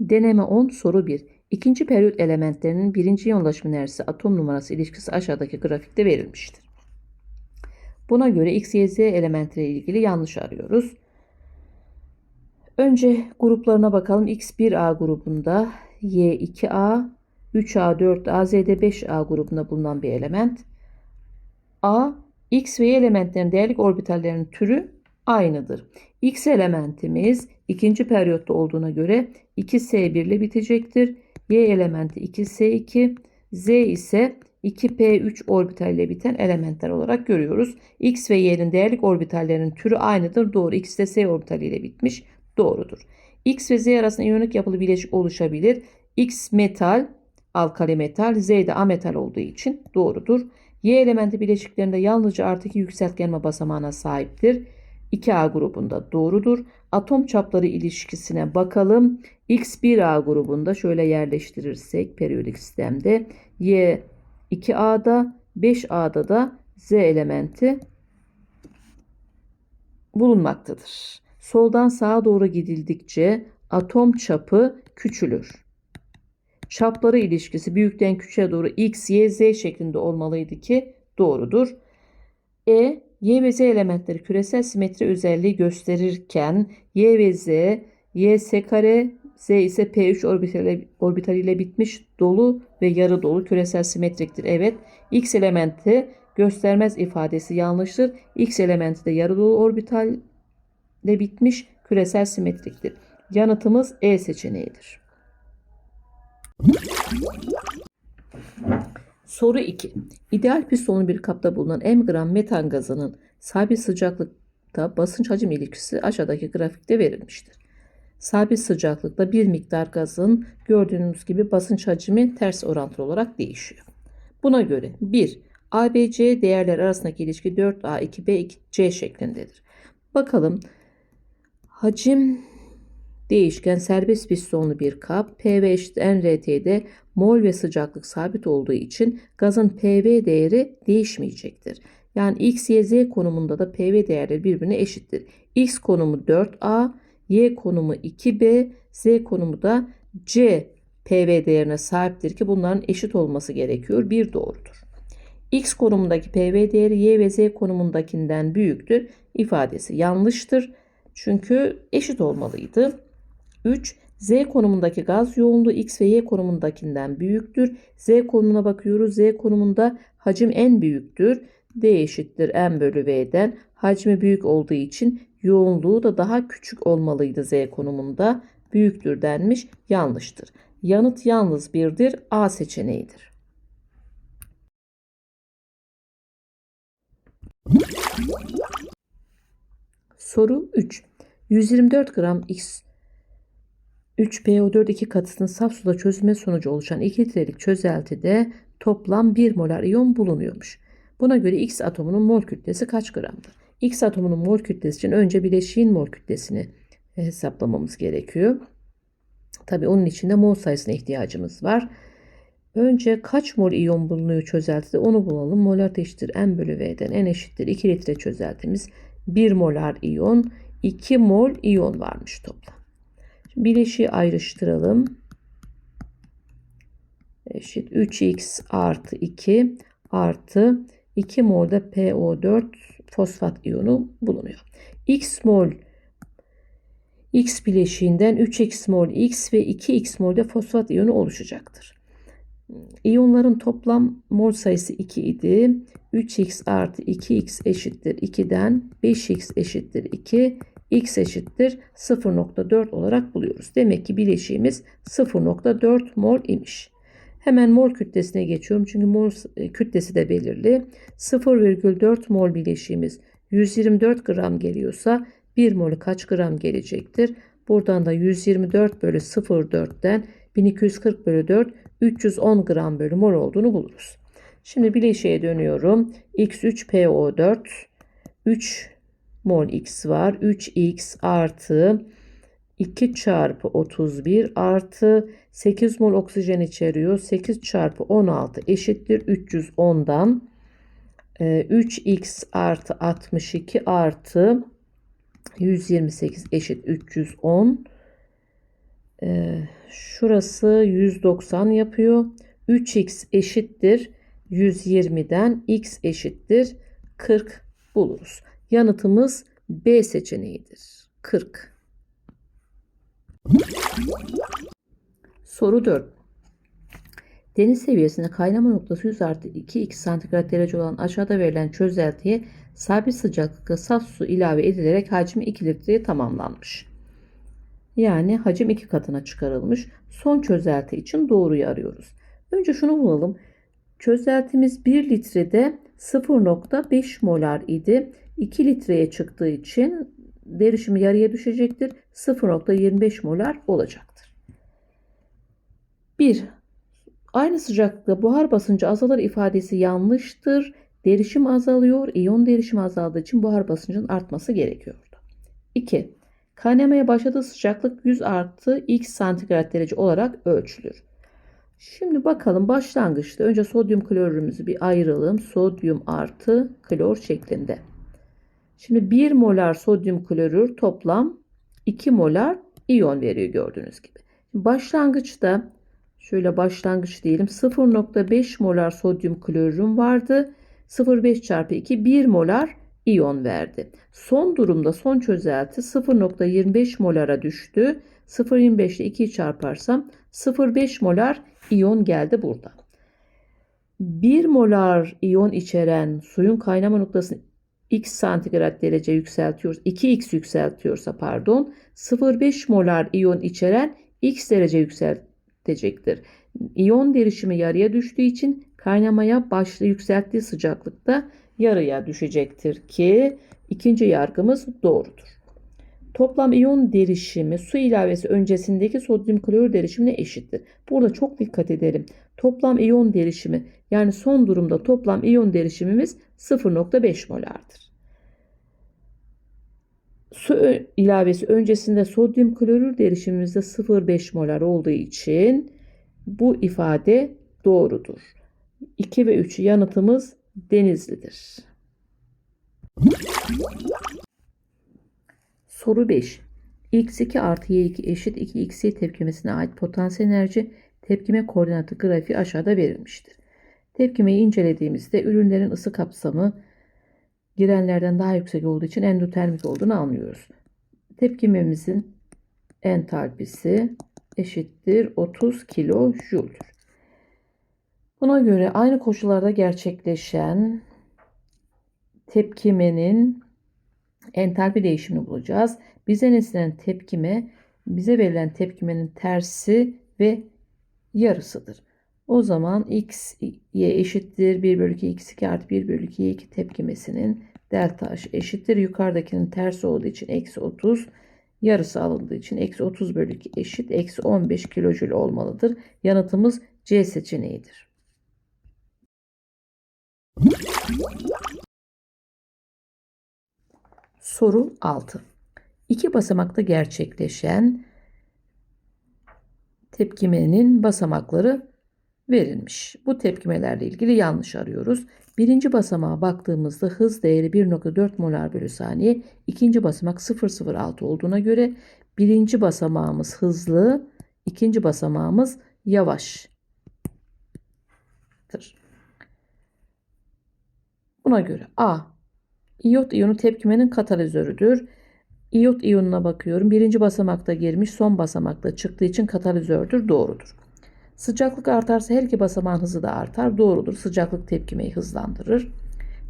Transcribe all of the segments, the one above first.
Deneme 10 soru 1. İkinci periyot elementlerinin birinci yoğunlaşma enerjisi atom numarası ilişkisi aşağıdaki grafikte verilmiştir. Buna göre X, Y, Z elementleri ilgili yanlış arıyoruz. Önce gruplarına bakalım. X 1A grubunda, Y 2A, 3A, 4A, Z'de 5A grubunda bulunan bir element. A, X ve Y elementlerin değerlik orbitallerinin türü aynıdır. X elementimiz ikinci periyotta olduğuna göre 2S1 ile bitecektir. Y elementi 2S2, Z ise 2P3 orbital ile biten elementler olarak görüyoruz. X ve Y'nin değerlik orbitallerinin türü aynıdır. Doğru. X de S orbitali ile bitmiş. Doğrudur. X ve Z arasında iyonik yapılı bileşik oluşabilir. X metal, alkali metal, Z de ametal olduğu için doğrudur. Y elementi bileşiklerinde yalnızca artı 2 yükseltgenme basamağına sahiptir. 2A grubunda doğrudur. Atom çapları ilişkisine bakalım. X1A grubunda şöyle yerleştirirsek periyodik sistemde Y 2A'da 5A'da da Z elementi bulunmaktadır. Soldan sağa doğru gidildikçe atom çapı küçülür. Çapları ilişkisi büyükten küçüğe doğru X, Y, Z şeklinde olmalıydı ki doğrudur. E, Y ve Z elementleri küresel simetri özelliği gösterirken Y ve Z, Y S kare, Z ise P3 orbitali, orbitaliyle bitmiş dolu ve yarı dolu küresel simetriktir. Evet, X elementi göstermez ifadesi yanlıştır. X elementi de yarı dolu orbitalle bitmiş küresel simetriktir. Yanıtımız E seçeneğidir. Soru 2. İdeal pistonlu bir kapta bulunan m gram metan gazının sabit sıcaklıkta basınç hacim ilişkisi aşağıdaki grafikte verilmiştir. Sabit sıcaklıkta bir miktar gazın gördüğünüz gibi basınç hacmi ters orantılı olarak değişiyor. Buna göre 1. ABC değerler arasındaki ilişki 4A, 2B, 2C şeklindedir. Bakalım hacim değişken serbest pistonlu bir kap PV eşit NRT'de mol ve sıcaklık sabit olduğu için gazın PV değeri değişmeyecektir. Yani X, Y, Z konumunda da PV değerleri birbirine eşittir. X konumu 4A, Y konumu 2B, Z konumu da C PV değerine sahiptir ki bunların eşit olması gerekiyor. Bir doğrudur. X konumundaki PV değeri Y ve Z konumundakinden büyüktür ifadesi yanlıştır. Çünkü eşit olmalıydı. 3. Z konumundaki gaz yoğunluğu X ve Y konumundakinden büyüktür. Z konumuna bakıyoruz. Z konumunda hacim en büyüktür. D eşittir M bölü V'den. Hacmi büyük olduğu için yoğunluğu da daha küçük olmalıydı Z konumunda. Büyüktür denmiş. Yanlıştır. Yanıt yalnız birdir. A seçeneğidir. Soru 3. 124 gram X 3PO4 iki katısının saf suda çözülme sonucu oluşan 2 litrelik çözeltide toplam 1 molar iyon bulunuyormuş. Buna göre X atomunun mol kütlesi kaç gramdır? X atomunun mol kütlesi için önce bileşiğin mol kütlesini hesaplamamız gerekiyor. Tabi onun için de mol sayısına ihtiyacımız var. Önce kaç mol iyon bulunuyor çözeltide onu bulalım. Molar eşittir M bölü V'den N eşittir 2 litre çözeltimiz 1 molar iyon 2 mol iyon varmış toplam. Bileşiği ayrıştıralım. Eşit 3x artı 2 artı 2 molda PO4 fosfat iyonu bulunuyor. X mol X bileşiğinden 3x mol X ve 2x molde fosfat iyonu oluşacaktır. İyonların toplam mol sayısı 2 idi. 3x artı 2x eşittir 2'den 5x eşittir 2 x eşittir 0.4 olarak buluyoruz. Demek ki bileşiğimiz 0.4 mol imiş. Hemen mol kütlesine geçiyorum çünkü mol e, kütlesi de belirli. 0,4 mol bileşiğimiz 124 gram geliyorsa 1 molü kaç gram gelecektir? Buradan da 124 bölü 0,4'ten 1240 bölü 4 310 gram bölü mol olduğunu buluruz. Şimdi bileşiğe dönüyorum. X3PO4 3 mol x var. 3x artı 2 çarpı 31 artı 8 mol oksijen içeriyor. 8 çarpı 16 eşittir 310'dan 3x e, artı 62 artı 128 eşit 310 Ee, şurası 190 yapıyor. 3x eşittir 120'den x eşittir 40 buluruz. Yanıtımız B seçeneğidir. 40. Soru 4. Deniz seviyesinde kaynama noktası 100 artı 2x santigrat derece olan aşağıda verilen çözeltiye sabit sıcaklıkta saf su ilave edilerek hacmi 2 litreye tamamlanmış. Yani hacim 2 katına çıkarılmış. Son çözelti için doğruyu arıyoruz. Önce şunu bulalım. Çözeltimiz 1 litrede 0.5 molar idi. 2 litreye çıktığı için derişimi yarıya düşecektir. 0.25 molar olacaktır. 1. Aynı sıcaklıkta buhar basıncı azalır ifadesi yanlıştır. Derişim azalıyor. İyon derişimi azaldığı için buhar basıncının artması gerekiyordu. 2. Kaynamaya başladığı sıcaklık 100 artı x santigrat derece olarak ölçülür. Şimdi bakalım başlangıçta önce sodyum klorürümüzü bir ayıralım. Sodyum artı klor şeklinde. Şimdi 1 molar sodyum klorür toplam 2 molar iyon veriyor gördüğünüz gibi. Başlangıçta şöyle başlangıç diyelim 0.5 molar sodyum klorürüm vardı. 0.5 çarpı 2 1 molar iyon verdi. Son durumda son çözelti 0.25 molara düştü. 0.25 ile 2'yi çarparsam 0.5 molar iyon geldi burada. 1 molar iyon içeren suyun kaynama noktasını x santigrat derece yükseltiyoruz. 2x yükseltiyorsa pardon 0.5 molar iyon içeren x derece yükseltecektir. İyon derişimi yarıya düştüğü için kaynamaya başlı yükselttiği sıcaklıkta yarıya düşecektir ki ikinci yargımız doğrudur. Toplam iyon derişimi su ilavesi öncesindeki sodyum klorür derişimine eşittir. Burada çok dikkat edelim. Toplam iyon derişimi yani son durumda toplam iyon derişimimiz 0.5 molardır. Su ilavesi öncesinde sodyum klorür derişimimizde 0.5 molar olduğu için bu ifade doğrudur. 2 ve 3 yanıtımız Denizli'dir. Soru 5. X2 artı Y2 eşit 2xy tepkimesine ait potansiyel enerji tepkime koordinatı grafiği aşağıda verilmiştir. Tepkimeyi incelediğimizde ürünlerin ısı kapsamı girenlerden daha yüksek olduğu için endotermik olduğunu anlıyoruz. Tepkimemizin entalpisi eşittir 30 kilo jüldür. Buna göre aynı koşullarda gerçekleşen tepkimenin entalpi değişimini bulacağız. Bize nesnelen tepkime bize verilen tepkimenin tersi ve yarısıdır. O zaman x y eşittir 1 bölü 2 x2 artı 1 bölü 2 y2 tepkimesinin delta h eşittir. Yukarıdakinin tersi olduğu için eksi 30 yarısı alındığı için eksi 30 bölü 2 eşit eksi 15 kilojül olmalıdır. Yanıtımız C seçeneğidir. Soru 6. İki basamakta gerçekleşen tepkimenin basamakları verilmiş. Bu tepkimelerle ilgili yanlış arıyoruz. Birinci basamağa baktığımızda hız değeri 1.4 molar bölü saniye. ikinci basamak 0.06 olduğuna göre birinci basamağımız hızlı, ikinci basamağımız yavaştır. Buna göre A. İyot iyonu tepkimenin katalizörüdür. İyot iyonuna bakıyorum. Birinci basamakta girmiş, son basamakta çıktığı için katalizördür. Doğrudur. Sıcaklık artarsa her iki basamağın hızı da artar. Doğrudur. Sıcaklık tepkimeyi hızlandırır.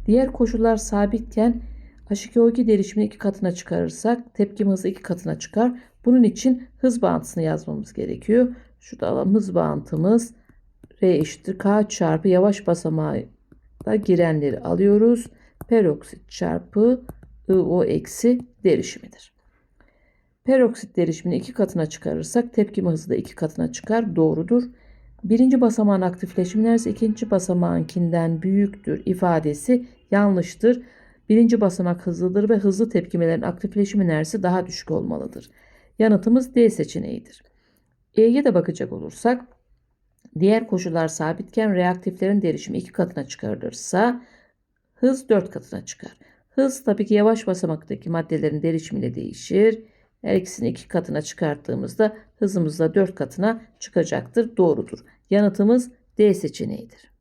Diğer koşullar sabitken H2O2 derişimini iki katına çıkarırsak tepkime hızı iki katına çıkar. Bunun için hız bağıntısını yazmamız gerekiyor. Şurada alalım hız bağıntımız R eşittir K çarpı yavaş basamağa girenleri alıyoruz. Peroksit çarpı IO eksi derişimidir. Peroksit derişimini iki katına çıkarırsak tepkime hızı da iki katına çıkar. Doğrudur. Birinci basamağın aktifleşim enerjisi ikinci basamağınkinden büyüktür ifadesi yanlıştır. Birinci basamak hızlıdır ve hızlı tepkimelerin aktifleşim enerjisi daha düşük olmalıdır. Yanıtımız D seçeneğidir. E'ye de bakacak olursak diğer koşullar sabitken reaktiflerin derişimi iki katına çıkarılırsa hız dört katına çıkar. Hız tabii ki yavaş basamaktaki maddelerin derişimiyle değişir. Her ikisini iki katına çıkarttığımızda hızımız da 4 katına çıkacaktır. Doğrudur. Yanıtımız D seçeneğidir.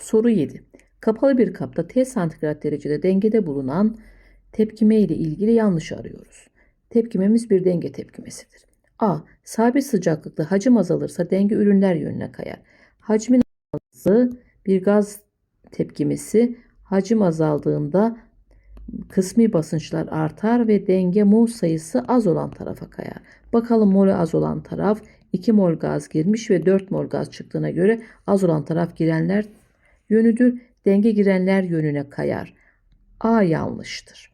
Soru 7. Kapalı bir kapta T santigrat derecede dengede bulunan tepkime ile ilgili yanlış arıyoruz. Tepkimemiz bir denge tepkimesidir. A. Sabit sıcaklıkta hacim azalırsa denge ürünler yönüne kayar. Hacmin azı bir gaz tepkimesi hacim azaldığında kısmi basınçlar artar ve denge mol sayısı az olan tarafa kayar. Bakalım molü az olan taraf 2 mol gaz girmiş ve 4 mol gaz çıktığına göre az olan taraf girenler yönüdür. Denge girenler yönüne kayar. A yanlıştır.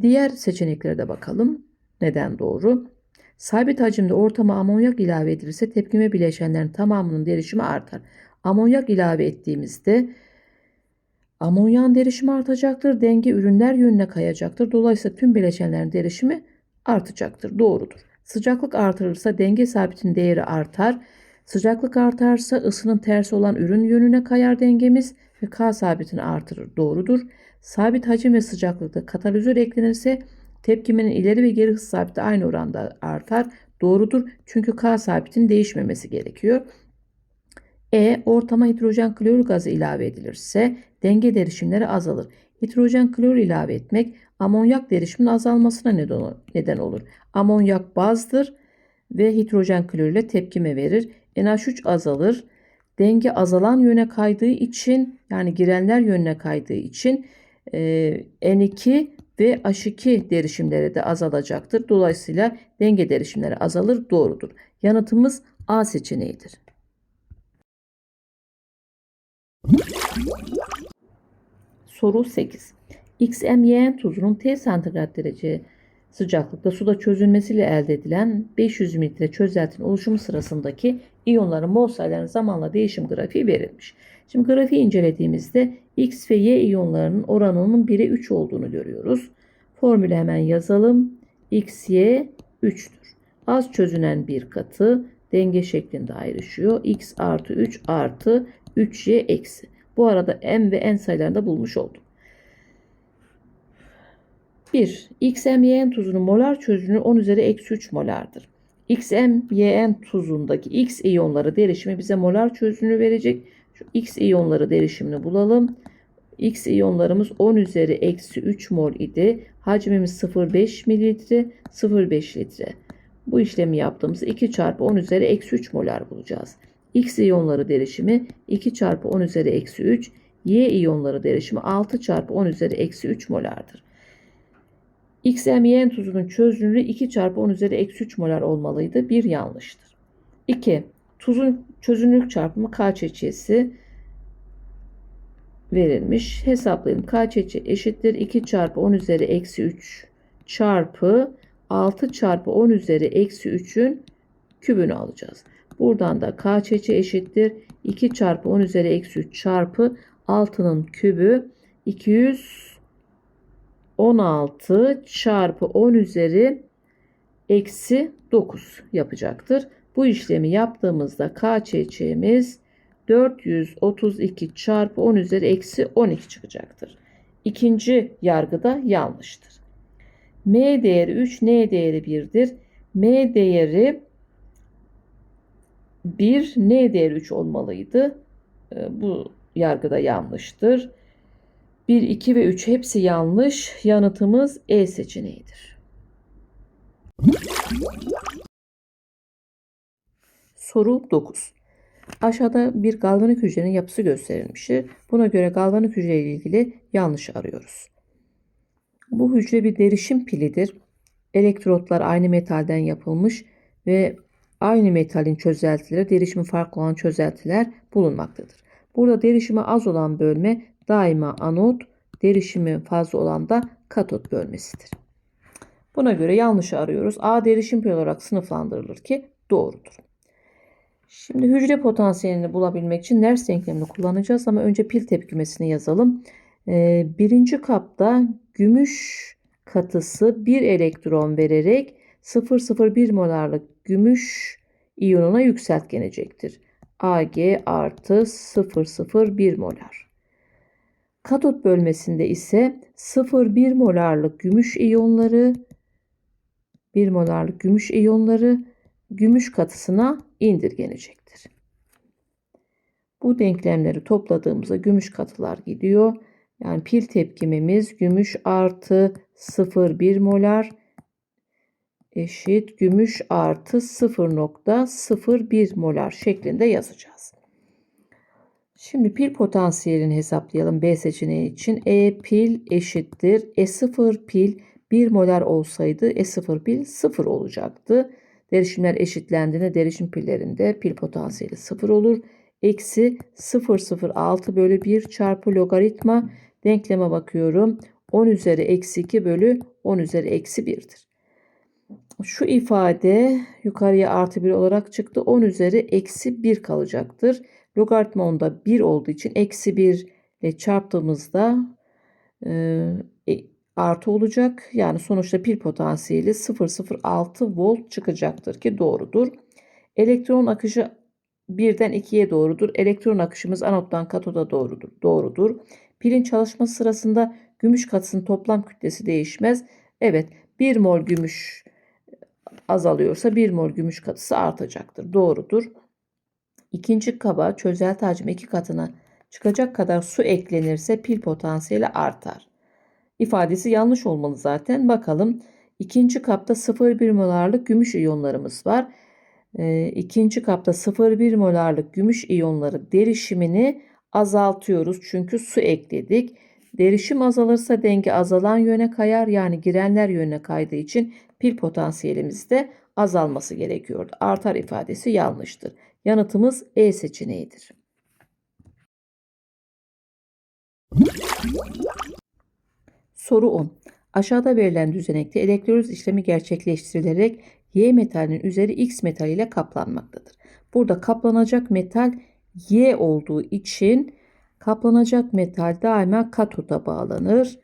Diğer seçeneklere de bakalım. Neden doğru? Sabit hacimde ortama amonyak ilave edilirse tepkime bileşenlerin tamamının derişimi artar. Amonyak ilave ettiğimizde amonyan derişimi artacaktır. Denge ürünler yönüne kayacaktır. Dolayısıyla tüm bileşenlerin derişimi artacaktır. Doğrudur. Sıcaklık artırılırsa denge sabitin değeri artar. Sıcaklık artarsa ısının tersi olan ürün yönüne kayar dengemiz ve K sabitini artırır. Doğrudur. Sabit hacim ve sıcaklıkta katalizör eklenirse tepkimenin ileri ve geri hız sabiti aynı oranda artar. Doğrudur. Çünkü K sabitin değişmemesi gerekiyor. E. Ortama hidrojen klor gazı ilave edilirse denge derişimleri azalır. Hidrojen klor ilave etmek amonyak derişimin azalmasına neden olur. Amonyak bazdır ve hidrojen klor ile tepkime verir. NH3 azalır. Denge azalan yöne kaydığı için yani girenler yönüne kaydığı için e, N2 ve H2 derişimleri de azalacaktır. Dolayısıyla denge derişimleri azalır. Doğrudur. Yanıtımız A seçeneğidir. Soru 8. XMYN tuzunun T santigrat derece sıcaklıkta suda çözülmesiyle elde edilen 500 mililitre çözeltinin oluşumu sırasındaki iyonların mol sayılarının zamanla değişim grafiği verilmiş. Şimdi grafiği incelediğimizde X ve Y iyonlarının oranının 1'e 3 olduğunu görüyoruz. Formülü hemen yazalım. XY 3'tür. Az çözünen bir katı denge şeklinde ayrışıyor. X artı 3 artı 3Y eksi. Bu arada M ve N sayılarını da bulmuş olduk. 1. XMYN tuzunun molar çözünürlüğü 10 üzeri eksi 3 molardır. XMYN tuzundaki X iyonları derişimi bize molar çözünürlüğü verecek. Şu X iyonları derişimini bulalım. X iyonlarımız 10 üzeri eksi 3 mol idi. Hacmimiz 0,5 mililitre, 0,5 litre. Bu işlemi yaptığımızda 2 çarpı 10 üzeri eksi 3 molar bulacağız. X iyonları derişimi 2 çarpı 10 üzeri eksi 3. Y iyonları derişimi 6 çarpı 10 üzeri eksi 3 molardır. XMYN tuzunun çözünürlüğü 2 çarpı 10 üzeri eksi 3 molar olmalıydı. Bir yanlıştır. 2. Tuzun çözünürlük çarpımı KÇÇ'si verilmiş. Hesaplayalım. KÇÇ eşittir 2 çarpı 10 üzeri eksi 3 çarpı 6 çarpı 10 üzeri eksi 3'ün kübünü alacağız. Buradan da KÇÇ eşittir 2 çarpı 10 üzeri eksi 3 çarpı 6'nın kübü 216 çarpı 10 üzeri eksi 9 yapacaktır. Bu işlemi yaptığımızda KÇÇ'miz 432 çarpı 10 üzeri eksi 12 çıkacaktır. İkinci yargıda yanlıştır. M değeri 3, N değeri 1'dir. M değeri 1, N değeri 3 olmalıydı. Ee, bu yargıda yanlıştır. 1, 2 ve 3 hepsi yanlış. Yanıtımız E seçeneğidir. Soru 9. Aşağıda bir galvanik hücrenin yapısı gösterilmiştir. Buna göre galvanik hücre ile ilgili yanlış arıyoruz. Bu hücre bir derişim pilidir. Elektrotlar aynı metalden yapılmış ve aynı metalin çözeltileri derişimi farklı olan çözeltiler bulunmaktadır. Burada derişimi az olan bölme daima anot, derişimi fazla olan da katot bölmesidir. Buna göre yanlışı arıyoruz. A derişim pili olarak sınıflandırılır ki doğrudur. Şimdi hücre potansiyelini bulabilmek için Nernst denklemini kullanacağız ama önce pil tepkimesini yazalım. Ee, birinci kapta gümüş katısı bir elektron vererek 0,01 molarlık gümüş iyonuna yükseltgenecektir. Ag artı 0,01 molar. Katot bölmesinde ise 0,1 molarlık gümüş iyonları 1 molarlık gümüş iyonları gümüş katısına indirgenecektir. Bu denklemleri topladığımızda gümüş katılar gidiyor. Yani pil tepkimimiz gümüş artı 0,1 molar eşit gümüş artı 0.01 molar şeklinde yazacağız. Şimdi pil potansiyelini hesaplayalım B seçeneği için. E pil eşittir. E0 pil 1 molar olsaydı E0 pil 0 olacaktı. Derişimler eşitlendiğinde derişim pillerinde pil potansiyeli 0 olur. Eksi 006 bölü 1 çarpı logaritma denkleme bakıyorum. 10 üzeri eksi 2 bölü 10 üzeri eksi 1'dir. Şu ifade yukarıya artı 1 olarak çıktı. 10 üzeri eksi 1 kalacaktır. Logaritma onda 1 olduğu için eksi 1 ile çarptığımızda e, artı olacak. Yani sonuçta pil potansiyeli 0,06 volt çıkacaktır ki doğrudur. Elektron akışı 1'den 2'ye doğrudur. Elektron akışımız anottan katoda doğrudur. Doğrudur. Pilin çalışması sırasında gümüş katısının toplam kütlesi değişmez. Evet 1 mol gümüş azalıyorsa 1 mol gümüş katısı artacaktır. Doğrudur. İkinci kaba çözelti hacmi iki katına çıkacak kadar su eklenirse pil potansiyeli artar. İfadesi yanlış olmalı zaten. Bakalım. İkinci kapta 0,1 molarlık gümüş iyonlarımız var. E, ikinci kapta 0,1 molarlık gümüş iyonları derişimini azaltıyoruz. Çünkü su ekledik. Derişim azalırsa denge azalan yöne kayar. Yani girenler yönüne kaydığı için pil potansiyelimiz de azalması gerekiyordu. Artar ifadesi yanlıştır. Yanıtımız E seçeneğidir. Soru 10. Aşağıda verilen düzenekte elektroliz işlemi gerçekleştirilerek Y metalinin üzeri X metal ile kaplanmaktadır. Burada kaplanacak metal Y olduğu için kaplanacak metal daima katoda bağlanır.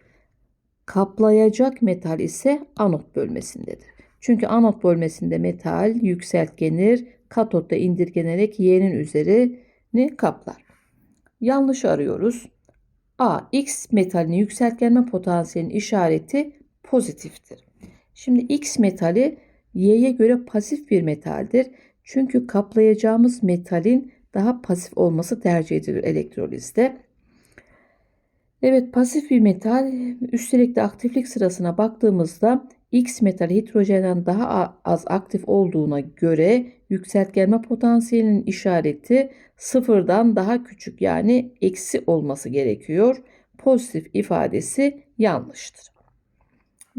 Kaplayacak metal ise anot bölmesindedir. Çünkü anot bölmesinde metal yükseltgenir, katotta indirgenerek Y'nin üzerini kaplar. Yanlış arıyoruz. A. X metalinin yükseltgenme potansiyelinin işareti pozitiftir. Şimdi X metali Y'ye göre pasif bir metaldir. Çünkü kaplayacağımız metalin daha pasif olması tercih edilir elektrolizde. Evet pasif bir metal üstelik de aktiflik sırasına baktığımızda X metal hidrojenden daha az aktif olduğuna göre yükseltgenme potansiyelinin işareti sıfırdan daha küçük yani eksi olması gerekiyor. Pozitif ifadesi yanlıştır.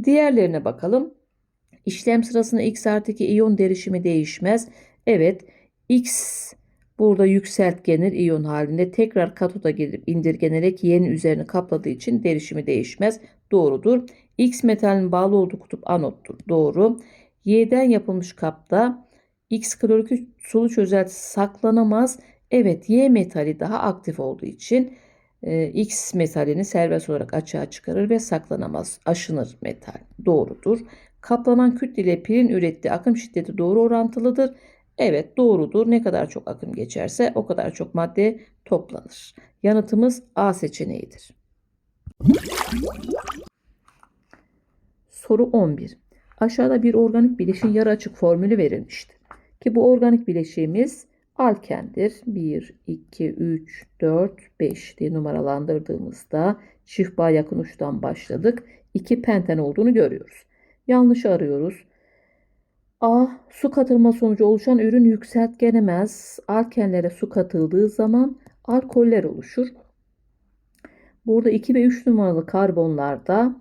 Diğerlerine bakalım. İşlem sırasında X artı 2 iyon derişimi değişmez. Evet X burada yükseltgenir iyon halinde tekrar katoda gelip indirgenerek Y'nin üzerini kapladığı için derişimi değişmez. Doğrudur. X metalin bağlı olduğu kutup anottur. Doğru. Y'den yapılmış kapta X klorik sulu çözeltisi saklanamaz. Evet Y metali daha aktif olduğu için e, X metalini serbest olarak açığa çıkarır ve saklanamaz. Aşınır metal. Doğrudur. Kaplanan kütle ile pilin ürettiği akım şiddeti doğru orantılıdır. Evet doğrudur. Ne kadar çok akım geçerse o kadar çok madde toplanır. Yanıtımız A seçeneğidir. Soru 11. Aşağıda bir organik bileşin yarı açık formülü verilmiştir. Ki bu organik bileşiğimiz alkendir. 1, 2, 3, 4, 5 diye numaralandırdığımızda çift bağ yakın uçtan başladık. 2 penten olduğunu görüyoruz. Yanlış arıyoruz. A. Su katılma sonucu oluşan ürün yükseltgenemez. Alkenlere su katıldığı zaman alkoller oluşur. Burada 2 ve 3 numaralı karbonlarda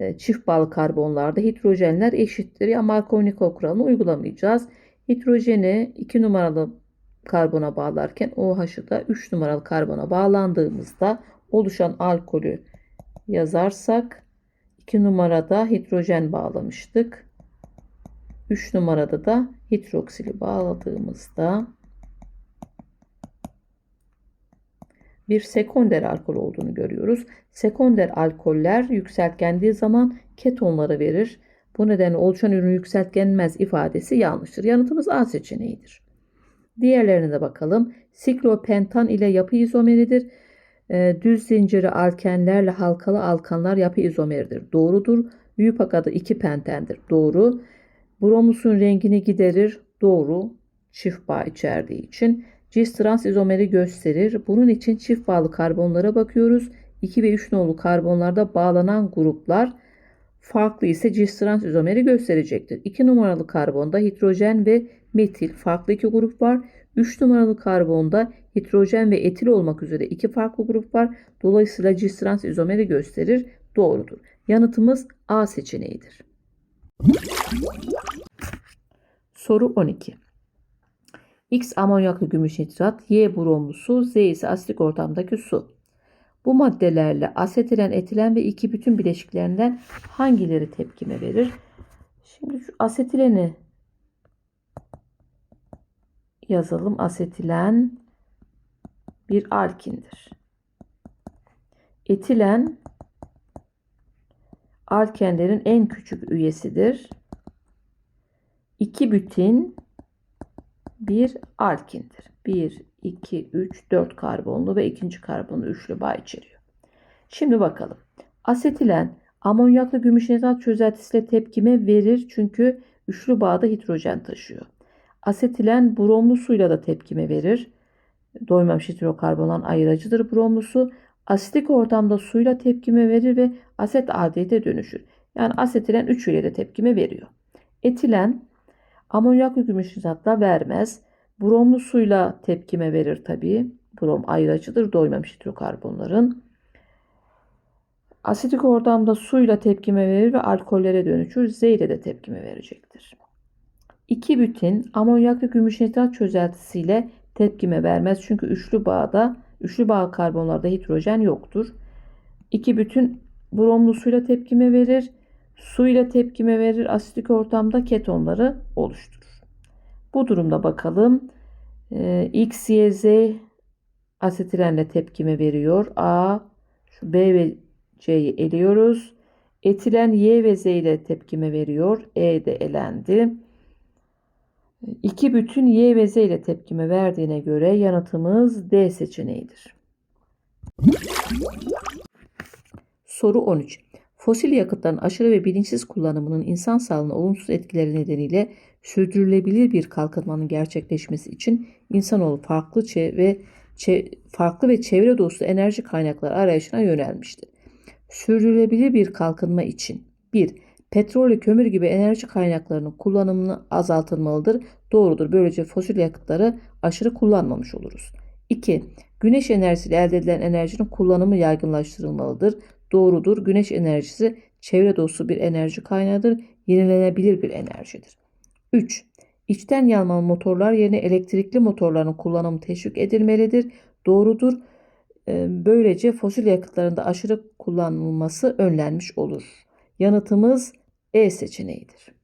e, çift bağlı karbonlarda hidrojenler eşittir. Ya Markovnikov kuralını uygulamayacağız. Hidrojeni 2 numaralı karbona bağlarken OH'ı da 3 numaralı karbona bağlandığımızda oluşan alkolü yazarsak 2 numarada hidrojen bağlamıştık. 3 numarada da hidroksili bağladığımızda bir sekonder alkol olduğunu görüyoruz. Sekonder alkoller yükseltgendiği zaman ketonları verir. Bu nedenle oluşan ürün yükseltgenmez ifadesi yanlıştır. Yanıtımız A seçeneğidir. Diğerlerine de bakalım. Siklopentan ile yapı izomeridir. e, düz zinciri alkenlerle halkalı alkanlar yapı izomeridir. Doğrudur. Büyüpak adı 2 pentendir. Doğru. Bromusun rengini giderir. Doğru. Çift bağ içerdiği için. Cis trans izomeri gösterir. Bunun için çift bağlı karbonlara bakıyoruz. 2 ve 3 nolu karbonlarda bağlanan gruplar farklı ise cis trans izomeri gösterecektir. 2 numaralı karbonda hidrojen ve metil farklı iki grup var. 3 numaralı karbonda hidrojen ve etil olmak üzere iki farklı grup var. Dolayısıyla cis trans izomeri gösterir. Doğrudur. Yanıtımız A seçeneğidir. Soru 12. X amonyaklı gümüş nitrat, Y bromlu su, Z ise asitik ortamdaki su. Bu maddelerle asetilen, etilen ve iki bütün bileşiklerinden hangileri tepkime verir? Şimdi şu asetileni yazalım. Asetilen bir alkindir. Etilen alkenlerin en küçük üyesidir. İki bütin bir alkindir. 1, 2, 3, 4 karbonlu ve ikinci karbonlu üçlü bağ içeriyor. Şimdi bakalım. Asetilen amonyaklı gümüş nitrat çözeltisiyle tepkime verir çünkü üçlü bağda hidrojen taşıyor. Asetilen bromlu suyla da tepkime verir. Doymamış hidrokarbondan ayırıcıdır bromlu su. Asitik ortamda suyla tepkime verir ve aset aldehite dönüşür. Yani asetilen 3 ile de tepkime veriyor. Etilen amonyaklı gümüş nitratla vermez. Bromlu suyla tepkime verir tabii. Brom ayırıcıdır doymamış hidrokarbonların. Asitik ortamda suyla tepkime verir ve alkollere dönüşür. Z ile de tepkime verecektir. 2 bütin amonyaklı gümüş nitrat çözeltisiyle tepkime vermez. Çünkü üçlü bağda, üçlü bağ karbonlarda hidrojen yoktur. 2 bütün bromlu suyla tepkime verir. Suyla tepkime verir. Asitik ortamda ketonları oluşturur. Bu durumda bakalım. Ee, X, Y, Z asetilenle tepkime veriyor. A, şu B ve C'yi eliyoruz. Etilen Y ve Z ile tepkime veriyor. E de elendi. İki bütün Y ve Z ile tepkime verdiğine göre yanıtımız D seçeneğidir. Soru 13. Fosil yakıtların aşırı ve bilinçsiz kullanımının insan sağlığına olumsuz etkileri nedeniyle sürdürülebilir bir kalkınmanın gerçekleşmesi için insanoğlu farklı ve farklı ve çevre dostu enerji kaynakları arayışına yönelmiştir. Sürdürülebilir bir kalkınma için 1. Petrol ve kömür gibi enerji kaynaklarının kullanımını azaltılmalıdır. Doğrudur. Böylece fosil yakıtları aşırı kullanmamış oluruz. 2. Güneş enerjisiyle elde edilen enerjinin kullanımı yaygınlaştırılmalıdır. Doğrudur. Güneş enerjisi çevre dostu bir enerji kaynağıdır. Yenilenebilir bir enerjidir. 3. İçten yanmalı motorlar yerine elektrikli motorların kullanımı teşvik edilmelidir. Doğrudur. Böylece fosil yakıtların da aşırı kullanılması önlenmiş olur. Yanıtımız E seçeneğidir.